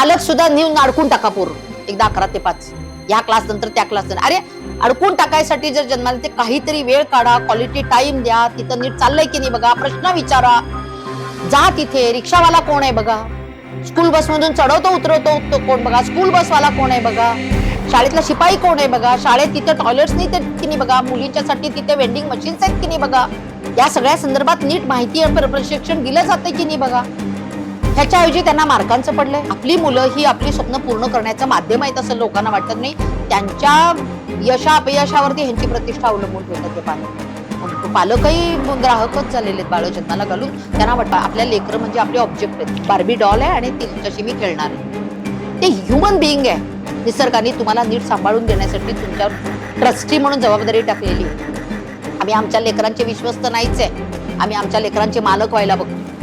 पालक सुद्धा नेऊन अडकून टाका पोर. एकदा अकरा ते पाच. या क्लास नंतर त्या क्लास नंतर. अरे अडकून टाकायसाठी जर जन्माला ते काहीतरी वेळ काढा क्वालिटी टाइम द्या तिथं नीट चाललंय की नाही बघा प्रश्न विचारा. जा तिथे रिक्षावाला कोण आहे बघा? स्कूल बस मधून चढवतो उतरवतो तो कोण बघा? स्कूल बसवाला कोण आहे बघा? शाळेतला शिपाई कोण आहे बघा? शाळेत तिथे टॉयलेट्स नाही तर की नाही बघा? मुलींच्यासाठी तिथे वेंडिंग मशीन्स आहेत की नाही बघा? या सगळ्या संदर्भात नीट माहिती प्रशिक्षण दिलं जातं की नाही बघा? ह्याच्याऐवजी त्यांना मार्कांचं पडलंय. आपली मुलं ही आपली स्वप्न पूर्ण करण्याचं माध्यम आहेत असं लोकांना वाटत नाही. त्यांच्या यशा अपयशावरती ह्यांची प्रतिष्ठा अवलंबून ठेवतात ते पालक. मग पालकही ग्राहकच झालेले आहेत बाळ घालून. त्यांना वाटतं आपल्या लेकरं म्हणजे आपले ऑब्जेक्ट आहेत. बार्बी डॉल आहे आणि तिच्याशी मी खेळणार आहे. ते ह्युमन बिईंग आहे. निसर्गाने तुम्हाला नीट सांभाळून देण्यासाठी तुमच्यावर ट्रस्टी म्हणून जबाबदारी टाकलेली आहे. आम्ही आमच्या लेकरांचे विश्वस्त नाहीच आहे. आम्ही आमच्या लेकरांचे मालक व्हायला बघतो.